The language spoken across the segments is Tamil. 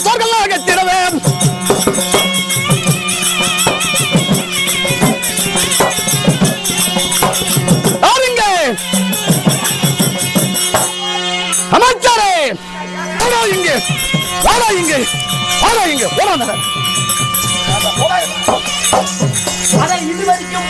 கிடுநடுங்கிட மண்டல அமைச்சரே இங்க வாடா இங்க வாடா இங்க போடா நகர். இது வரைக்கும்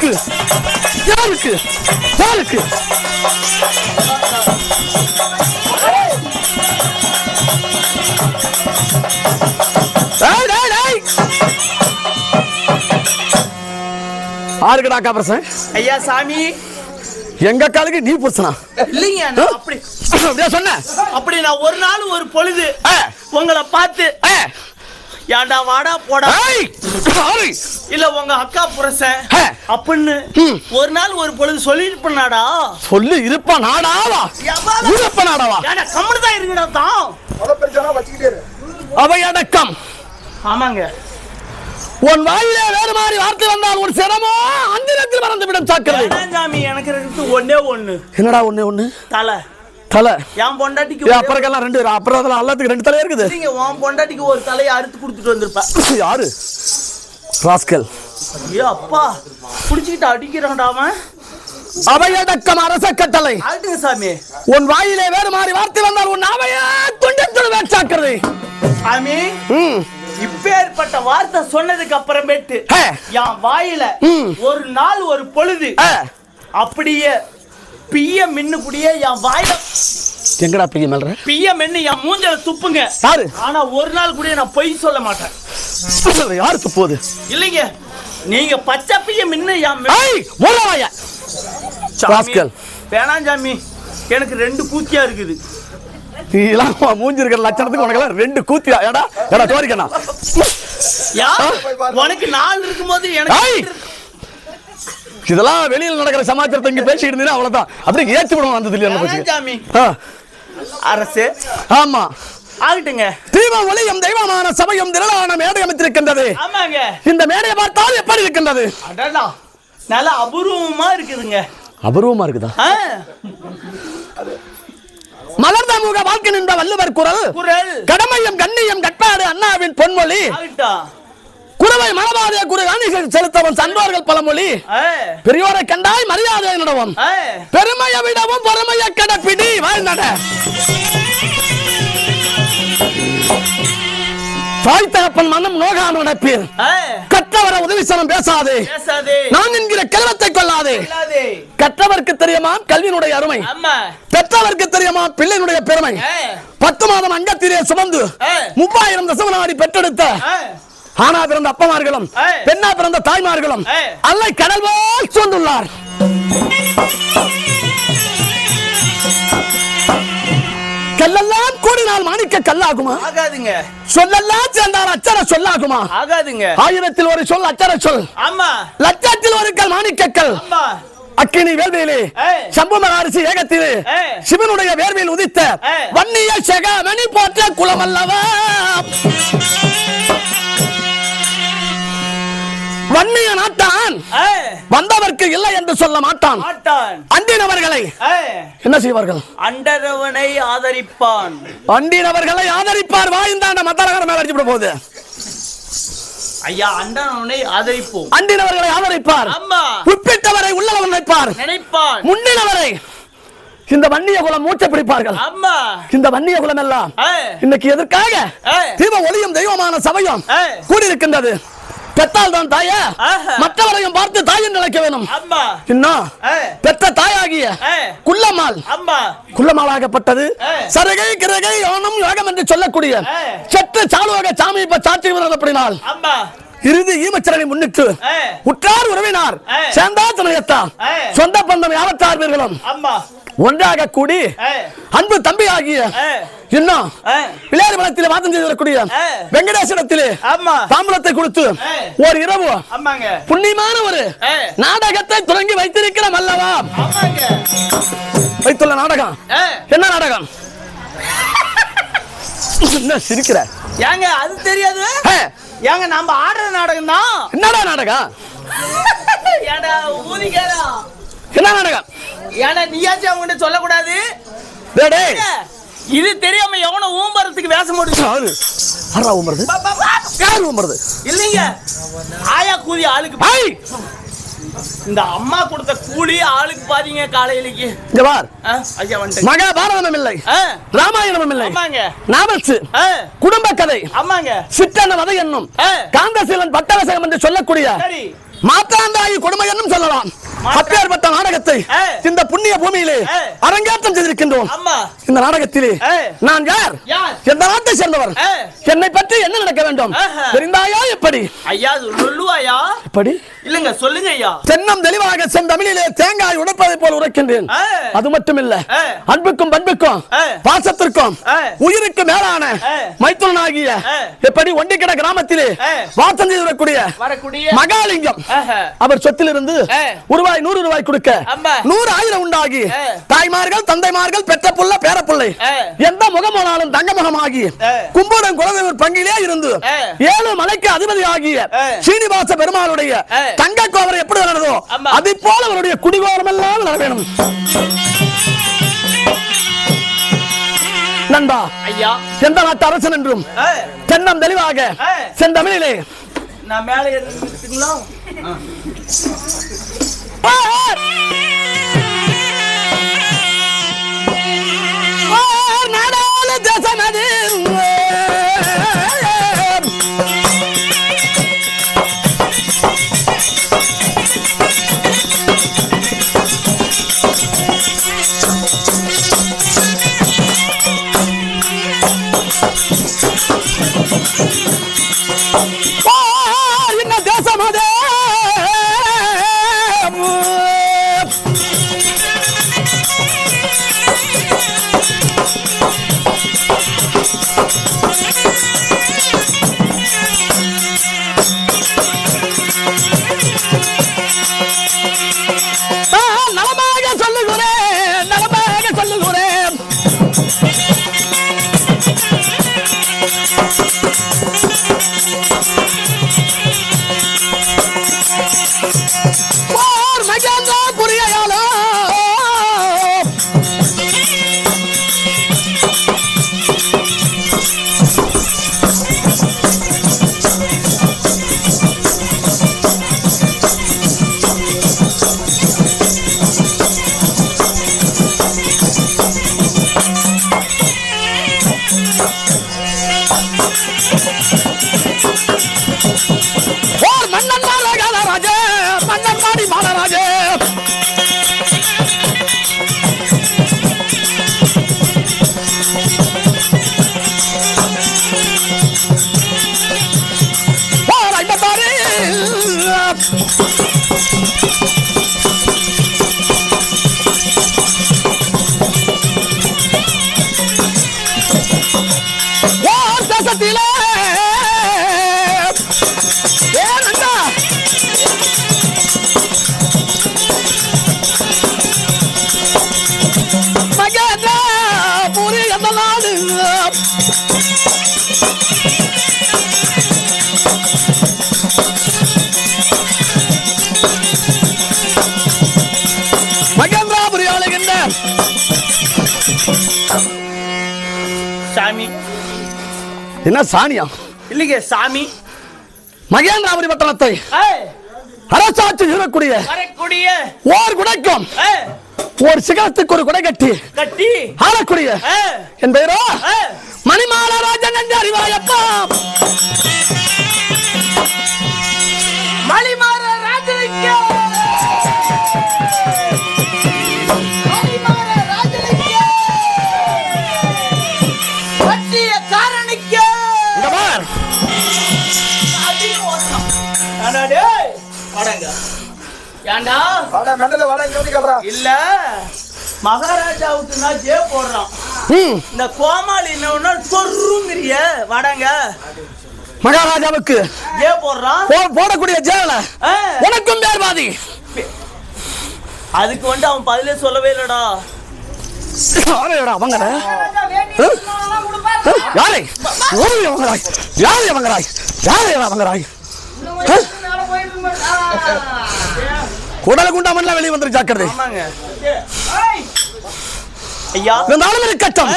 யாருக்கு யாருக்கு யாருக்கு. ஆருக்குடா காப்பரசன் ஐயா சாமி. எங்க காலுக்கு நீ புருஷனா? இல்லைங்க அப்படி அப்படியா சொன்ன? அப்படி நான் ஒரு நாள் ஒரு பொழுது. உங்களை பார்த்து ஏன்டா வாடா போடா. இல்ல உங்க அக்கா ஆ. அப்படின்னு ம். ஒரு நாள் ஒரு பொழுது சொல்லிட்டு பண்ணாடா சொல்லு இருப்பா நாடாவா இருப்ப நாடாவா கம்முனு தான் இருங்கடா தான் அவையடக்கம். ஆமாங்க. உன் வாயிலே வேறு மாதிரி வார்த்தை வந்தால் ஒரு சிரமம் அந்திரத்தில் மறந்து விடும் சாக்கிறது சாமி எனக்கு இருக்கு ஒண்ணே. என்னடா ஒண்ணு ஒண்ணு? தலை. தலை. என் பொண்டாட்டிக்கு ஏய், ஒரே- அப்புறக்கெல்லாம் ரெண்டு அப்புறம் அதெல்லாம் எல்லாத்துக்கு ரெண்டு தலை இருக்குது? நீங்க உன் பொண்டாட்டிக்கு ஒரு தலையை அறுத்து கொடுத்துட்டு வந்திருப்ப. யாரு? ராஸ்கல். ஐயோ அப்பா புடிச்சுக்கிட்டு அடிக்கிறான்டா அவன். அவையடக்கம் அரச கட்டளை. ஆட்டுங்க சாமி. உன் வாயிலே வேறு மாதிரி வார்த்தை வந்தால் உன் அவைய துண்டத்தில் சாமி இப்பேற்பட்ட வார்த்தை சொன்னதுக்கு அப்புறமேட்டு. என் வாயில. ஒரு நாள் ஒரு பொழுது அப்படியே பிய மின்னுக்குடியே என் வாயில எங்கடா பிய மேல்ற பிய மின்னு என் மூஞ்சல துப்புங்க. யாரு? ஆனா ஒரு நாள் கூட நான் பொய் சொல்ல மாட்டேன். யாரு துப்போது இல்லைங்க. நீங்க பச்சை பிய மின்னு என் ராஸ்கல். வேணாம் சாமி. எனக்கு ரெண்டு கூத்தியா இருக்குது. நீ எல்லாம் உன் மூஞ்சி இருக்கிற லட்சணத்துக்கு உனக்கெல்லாம் ரெண்டு கூத்தியா? ஏடா ஏடா தோரிக்கண்ணா யா உனக்கு நாள் இருக்கும்போது எனக்கு! இதெல்லாம் வெளியில் நடக்கிற சமாச்சாரத்தை இங்க பேசிட்டு இருந்தீங்கன்னா அவ்வளவுதான். அப்படியே ஏற்றி விடுவோம் வந்தது இல்லையா அரசு. ஆமா. ஆகட்டுங்க. தீப ஒளியும் தெய்வமான சபையும் திரளான மேடை அமைத்திருக்கின்றது. ஆமாங்க. இந்த மேடையை பார்த்தால் எப்படி இருக்கின்றது? அடடா. நல்லா அபூர்வமா இருக்குதுங்க. அபூர்வமா இருக்குதா? மலர்ந்த முக வாழ்க்கை நின்ற வள்ளுவர் குரல். குரல். கடமையும் கண்ணியம் கட்பாடு அண்ணாவின் பொன்மொழி. குறவை மனபாதைய குரு காணிகள் செலுத்தவன் சன்றோர்கள் பழமொழி. பெரியோரை கண்டாய் மரியாதை நடவும் ஆ, பெருமையை விடவும் பொறுமையை கடப்பிடி வாழ்நட தாய் தகப்பன் மனம் நோகாம நடப்பீர். கற்றவரை உதவி சனம் பேசாதே. நான் என்கிற கிழவத்தை கொள்ளாதே. கற்றவர்க்கு தெரியுமா கல்வியினுடைய அருமை. பெற்றவர்க்கு தெரியுமா பிள்ளையினுடைய பெருமை. பத்து மாதம் அங்கத்திலே சுமந்து. மூவாயிரம் தசமநாடி பெற்றெடுத்த ஆனா பிறந்த அப்பமார்களும். பெண்ணா பிறந்த தாய்மார்களும். அல்லை கடல் போல் சூழ்ந்துள்ளார் கல்லெல்லாம் கூடினால் மாணிக்க கல்லாகுமா ஆகாதுங்க சொல்லெல்லாம் சேர்ந்தால் அச்சர சொல்லாகுமா ஆகாதுங்க ஆயிரத்தில் ஒரு சொல் அச்சர சொல் ஆமா லட்சத்தில் ஒரு கல் மாணிக்கக்கல் ஆமா அக்கினி வேல்வேலி ஏய். சம்பும அரிசி ஏகத்திலே. சிவனுடைய வேர்வையில் உதித்த. வன்னிய செக மணி போற்ற குலம் அல்லவா வன்னிய நாட்டான் வந்தவர்க்கு இல்லை என்று சொல்ல மாட்டான். அண்டினவர்களை என்ன செய்வார்கள்? அண்டரவனை ஆதரிப்பான். அண்டினவர்களை ஆதரிப்பார். வாய்ந்தாண்ட மத்தரகர மேல அடிச்சு போகுது. ஐயா அண்டரவனை ஆதரிப்போம். அண்டினவர்களை ஆதரிப்பார். ஆமா. உப்பிட்டவரை உள்ளவன் நினைப்பார். நினைப்பான் முன்னினவரை இந்த வன்னிய குலம் மூச்சை பிடிப்பார்கள். இந்த வன்னிய குலம் எல்லாம் இன்னைக்கு எதற்காக. தீப ஒளியும் தெய்வமான சபையும். கூடியிருக்கின்றது. பெற்றால் தான் தாய. மற்றவரையும் பார்த்து தாயின் நினைக்க வேணும் இன்னும் பெற்ற தாயாகிய ஆமா குள்ளமாளாகப்பட்டது. சரகை கிரகை யோனம் யோகம் என்று சொல்லக்கூடிய. சற்று சாலுவக சாமி இப்ப சாட்சி அப்படினால் இறுதி ஈமச்சரனை முன்னிட்டு உற்றார் உறவினார் ஆ. சேந்தா துணையத்தா. ஆ. சொந்த பந்தம் யாவத்தார் வீர்களும் ஒன்றாக கூடி அன்பு தம்பியா மகனாகிய ஆ, இன்னும் ஆ, விளையாடு பலத்திலே வாதம் செய்து வரக்கூடிய தாம்பூலத்தை கொடுத்து. ஒரு இரவு புண்ணியமான ஒரு நாடகத்தை தொடங்கி வைத்திருக்கிறோம் அல்லவா? வைத்துள்ள நாடகம். என்ன நாடகம்? என்ன சிரிக்கிற? ஏங்க அது தெரியாது. ஏங்க நாம ஆடுற நாடகம் தான் என்னடா நாடகம்? ஏடா ஊதிக்காரா? என்ன நாடகம் ஏடா நீயாச்சும் அவங்ககிட்ட சொல்லக்கூடாது. இது தெரியாம எவனோ ஊம்பரத்துக்கு வேஷம் போட்டு யாரு? யாரா உமருது யார் இல்லைங்க. ஆயா கூலி ஆளுக்கு ஐ இந்த அம்மா கொடுத்த கூலி ஆளுக்கு பாத்தீங்க காலையிலக்கு. இங்க பார். ஐயா வந்துட்டு. மகாபாரதமும் இல்லை. ராமாயணமும் இல்லை. ஆமாங்க. நாவல்ஸ். குடும்ப கதை. ஆமாங்க. சிற்றன வதை என்னும். காந்தசீலன் பட்டவசகம் என்று சொல்லக்கூடிய மாத்தாந்தாயி கொடுமை என்னும் சொல்லலாம். அப்பேற்பட்ட நாடகத்தை. இந்த புண்ணிய பூமியிலே. அரங்கேற்றம் செய்திருக்கின்றோம் இந்த நாடகத்திலே. நான் யார் எந்த நாட்டை சேர்ந்தவர் என்னை பற்றி என்ன நடக்க வேண்டும். தெரிந்தாயா எப்படி ஐயா சொல்லுவாயா எப்படி இல்லங்க சொல்லுங்க ஐயா தென்னம் தெளிவாக செந்தமிழிலே தேங்காய் உடைப்பதை போல் உரைக்கின்றேன் அது மட்டும் இல்ல. அன்புக்கும் பண்புக்கும். பாசத்திற்கும். உயிருக்கு மேலான ஆ. எப்படி ஒண்டிக்கிட கிராமத்திலே. வாசம் செய்து வரக்கூடிய மகாலிங்கம். அவர் சொத்திலிருந்து ஆ. ரூபாய் நூறு ரூபாய் கொடுக்க. நூறு ஆயிரம் உண்டாகி. தாய்மார்கள் தந்தைமார்கள் பெற்ற புள்ள பேரப்புள்ளை ஆ. எந்த முகமானாலும் தங்க முகமாகி ஆ. கும்புடன் குலதெய்வர் பங்கிலே இருந்து. ஏழு மலைக்கு அதிபதி ஆகிய. சீனிவாச பெருமாளுடைய. தங்க கோவரை எப்படி நடந்ததோ ஆமா. அதை போல அவருடைய குடிகோரம் எல்லாம் வேணும் நண்பா ஐயா எந்த நாட்டு அரசன் என்றும் தென்னம் தெளிவாக. செந்தமிழிலே நான் மேலே ஏறி Horror! நான் போர் என்ன சாணியா? இல்லைங்க சாமி. மகேந்திராபுரி பட்டணத்தை அரசாட்சி இருக்கக்கூடிய ஓர் குடைக்கும். ஒரு சிகரத்துக்கு ஒரு குடை கட்டி. கட்டி. ஆளக்கூடிய என் பெயரோ? ஏய், மணிமாலராஜன் என்று அறிவாயப்பா. ஏண்டா? வாடா மெண்டல வாடா இங்க வந்து கேளுடா இல்ல. மகாராஜாவுக்கு நான் ஜே போடுறான். இந்த கோமாளி என்ன சொருங்கிறிய? வாடாங்க. மகாராஜாவுக்கு ஏன் போடுறான் போ- போடக்கூடிய ஜேல உனக்கும் பேர் பாதி அதுக்கு வந்து அவன் பதிலே சொல்லவே இல்லடா. யாரையோட அவங்கற யாரை? ஓடி அவங்கராய் யாரை அவங்கராய் யாரை அவங்கராய் குடல குண்டாமன்ல வெளியே வந்துரு ஜாக்கிரதை. இருந்தாலும் இருக்கட்டும்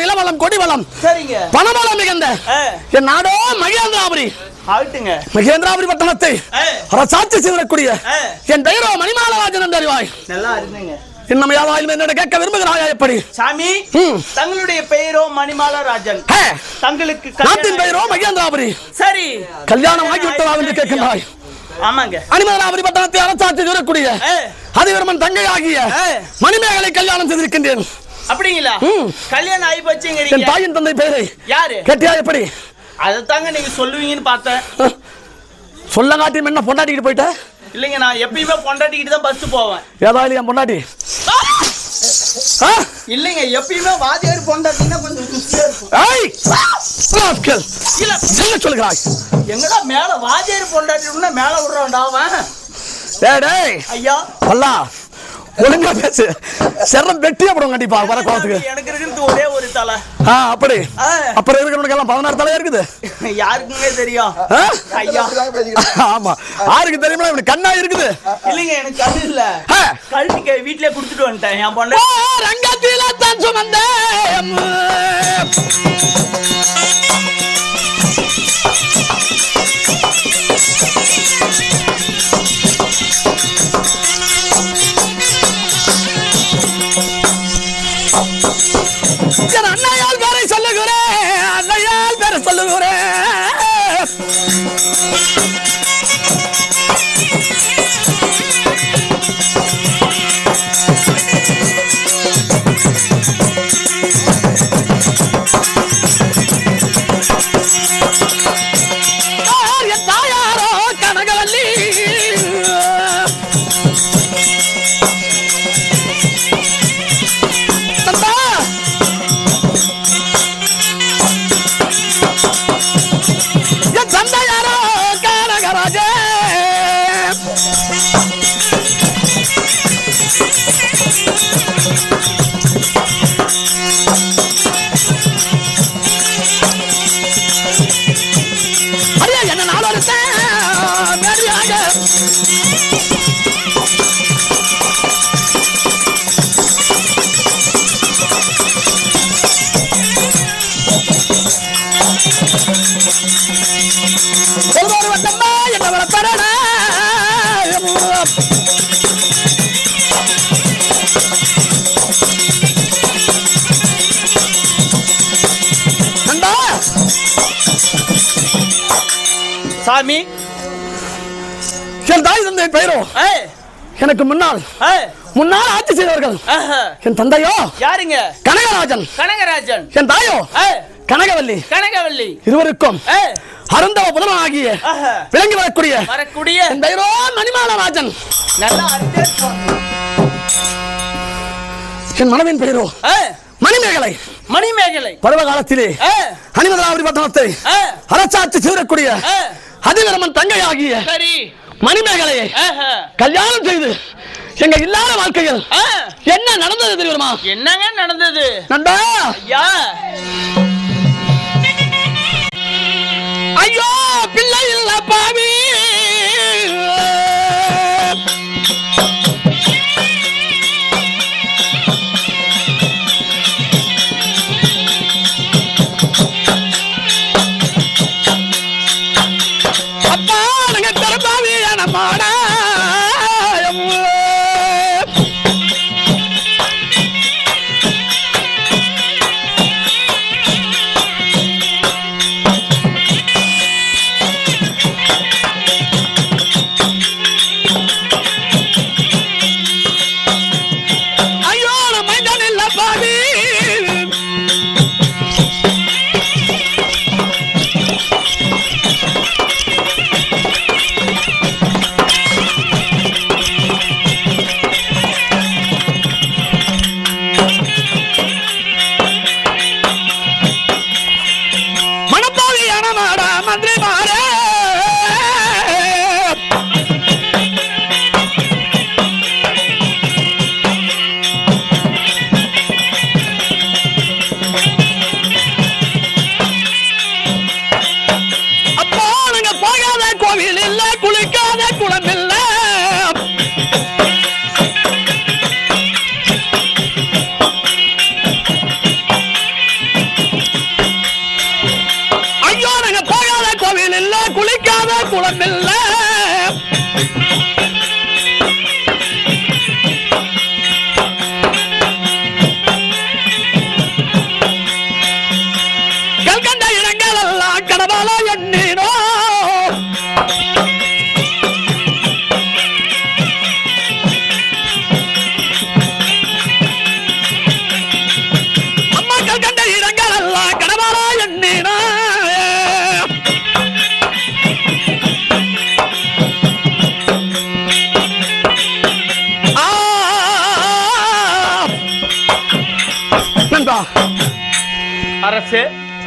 நிலவளம் பணவளம் மிகுந்த என் நாடோ மகேந்திராபுரி. ஆகட்டுங்க மகேந்திராபுரி பட்டணத்தை ஆ, அரசாட்சி செய்திடக்கூடிய ஆ, என் தைரோ மணிமாலராஜன் என்று அறிவாய். கேட்க விரும்புகிறாயா எப்படி? சாமி. தங்களுடைய பெயரோ மணிமாலா ராஜன் தங்களுக்கு நாட்டின் பெயரோ மகேந்திராபுரி. சரி. கல்யாணம் ஆகிவிட்டதா என்று கேட்கின்றாய். ஆமாங்க. அனிமதனாபுரி பட்டணத்தை அரசாட்சி செய்யக்கூடிய ஆ, அதிவர்மன் தங்கை ஆகிய. மணிமேகலை கல்யாணம் செய்திருக்கின்றேன். அப்படிங்களா. கல்யாணம் ஆகி என் போச்சுங்கிறீங்க தாயின் தந்தை பெயரை யாரு? கேட்டியா எப்படி? அதைத்தாங்க நீங்க சொல்லுவீங்கன்னு பார்த்தேன். சொல்ல காட்டியும் என்ன பொண்டாட்டிக்கிட்டு போயிட்ட? இல்லைங்க நான் எப்பயுமே பொண்டாட்டிக்கிட்டு தான் பஸ் போவேன். ஏதாவது என் பொண்டாட்டி? இல்லைங்க எப்பயுமே வாதியார் பொண்டாட்டின்னா கொஞ்சம் குஸ்தியா இருக்கும்! இல்ல. என்ன சொல்கிறாய் எங்கடா மேல வாதியார் பொண்டாட்டினா மேல விடுறான்டா அவன்? டேய்! ஐயா. பல்லா! ஒழுங்கா பேசு. செரம் வெட்டியே போடும் கண்டிப்பா வர கோவத்துக்கு. எனக்கு இருக்கிறது ஒரே ஒரு தலை. ஆ அப்படி. அப்புறம் இருக்கிறவனுக்கு எல்லாம் பதினாறு தலையா இருக்குது? யாருக்குங்க தெரியும்? ஐயா. ஆமா. ஆருக்கு தெரியுமா இவனுக்கு கண்ணா இருக்குது? இல்லைங்க எனக்கு கண்ணு இல்ல. கழுத்துக்கு வீட்லயே குடுத்துட்டு வந்துட்டேன் என் பொண்ணு. ரங்கத்தில தான் சுமந்தேன். சாமி. என் தாய் தந்தை பெயரோ? ஏய், எனக்கு முன்னால் முன்னால் ஆட்சி செய்தவர்கள். என் தந்தையோ? யாருங்க? கனகராஜன். கனகராஜன். என் தாயோ? கனகவல்லி. கனகவல்லி. இருவருக்கும் அருந்தவ புலன் ஆகிய. விளங்கி வரக்கூடிய வரக்கூடிய என் பெயரோ போ. என் மனைவின் பெயரோ? மணிமேகலை. மணிமேகலை. பருவ காலத்திலே ஏய், அனிமதராவதி பட்டணத்தை அரசாட்சி செய்யக்கூடிய ஏய், அதிவரமன் தங்கை ஆகிய சரி. மணிமேகலையை. கல்யாணம் செய்து எங்க இல்லாத வாழ்க்கையில் என்ன நடந்தது தெரியுமா? என்னங்க நடந்தது? நண்பா. ஐயா. ஐயோ பிள்ளை இல்ல பாவி.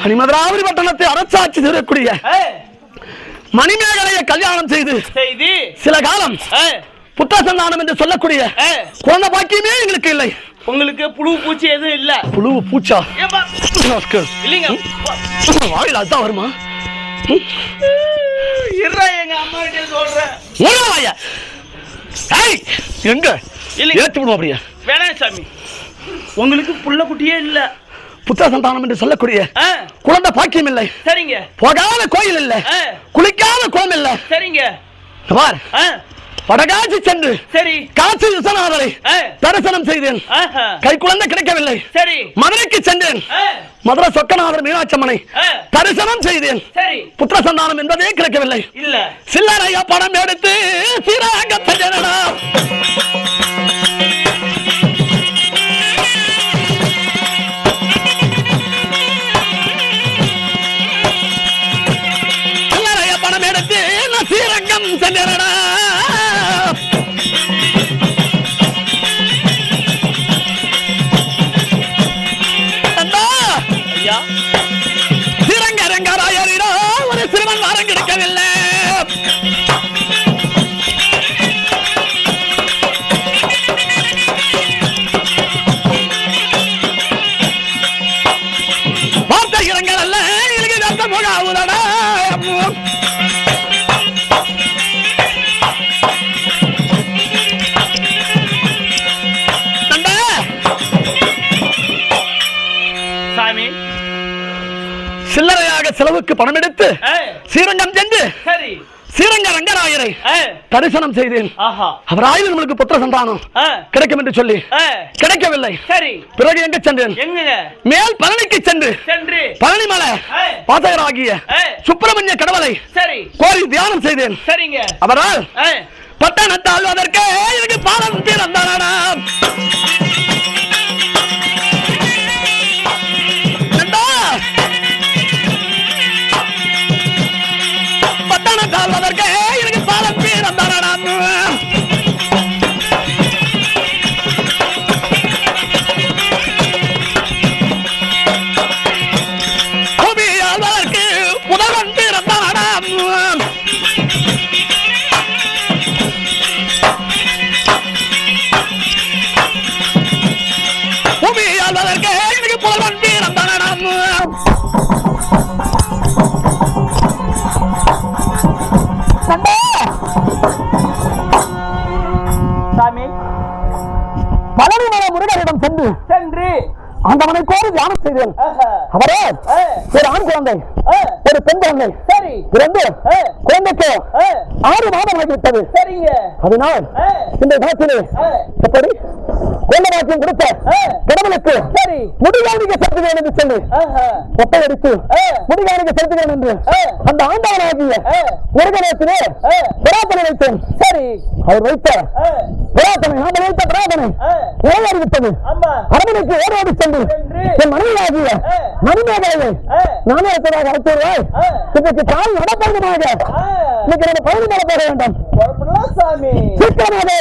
அணிமதுராவதி பட்டணத்தை அரசாட்சி செய்யக்கூடிய ஏ, மணிமேகலையை கல்யாணம் செய்து செய்தி. சில காலம் புத்த சந்தானம் என்று சொல்லக்கூடிய குழந்தை பாக்கியமே எங்களுக்கு இல்லை. உங்களுக்கு புழு பூச்சி எதுவும் இல்ல. புழு பூச்சா? இல்லைங்க. வாயில் அதுதான் வருமா? எங்க. ஏத்து விடுவோம் அப்படியே வேணாம் சாமி. உங்களுக்கு புள்ள குட்டியே இல்ல. புத்த சந்தானம் என்று சொல்லக்கூடிய குழந்தை பாக்கியம் இல்லை. சரிங்க. போகாத கோயில் இல்லை. குளிக்காத குளம் இல்லை. சரிங்க. பார். வடகாட்சி சென்று சரி. காசி விஸ்வநாதரை தரிசனம் செய்தேன். கை குழந்தை கிடைக்கவில்லை. சரி. மதுரைக்கு சென்றேன். மதுரை சொக்கநாதர் மீனாட்சம்மனை தரிசனம் செய்தேன். சரி. புத்திர சந்தானம் என்பதே கிடைக்கவில்லை. இல்ல. சில்லறையா பணம் எடுத்து சீராக செய்யணும் ram sa dera சாமி. சில்லறையாக செலவுக்கு பணம் எடுத்து ஸ்ரீரங்கம் சென்று சரி. ஸ்ரீரங்க ரங்கராயரை தரிசனம் செய்தேன். அவர் ஆயுள் நம்மளுக்கு புத்திர சந்தானம். கிடைக்கும் என்று சொல்லி. கிடைக்கவில்லை. சரி. பிறகு எங்க சென்றேன்? மேல் பழனிக்கு சென்று. சென்று. பழனி மலை ஏ, பாசகராகிய ஏ, சுப்பிரமணிய கடவுளை சரி. கோரி தியானம் செய்தேன். சரிங்க. அவரால் பட்டணத்தால் அதற்கு எனக்கு பாலம் பிறந்தானா தியானம் செய்தேன் ஆஹா, அவரே ஏ, ஒரு பெண் குழந்தை சரி பிறந்து குழந்தைக்கு ஆறு மாதம் ஆகிவிட்டது. சரிங்க. அதனால் இந்த இடத்திலே ஏ, எப்படி? குழந்தை வாக்கியம் கொடுத்த கடவுளுக்கு சரி. முடிகாணிக்க செலுத்துவேன் என்று சொல்லி ஏ, முடிகாணிக்க செலுத்துவேன் என்று அந்த ஆண்டவனாகிய முருகனத்திலே பிரார்த்தனை வைத்தேன். சரி. அவர் வைத்த பிரார்த்தனை நாம வைத்த பிரார்த்தனை நிறைவேறிவிட்டது. அரவணைக்கு ஓடோடி சென்று என் மனைவியாகிய மணிமேகலையை நானே இருக்கிறதாக அழைத்து வருவாய் கால் நடப்பயணமாக ஆ, இன்னைக்கு நம்ம பயணம் மேல போக வேண்டாம் சீக்கிரமாக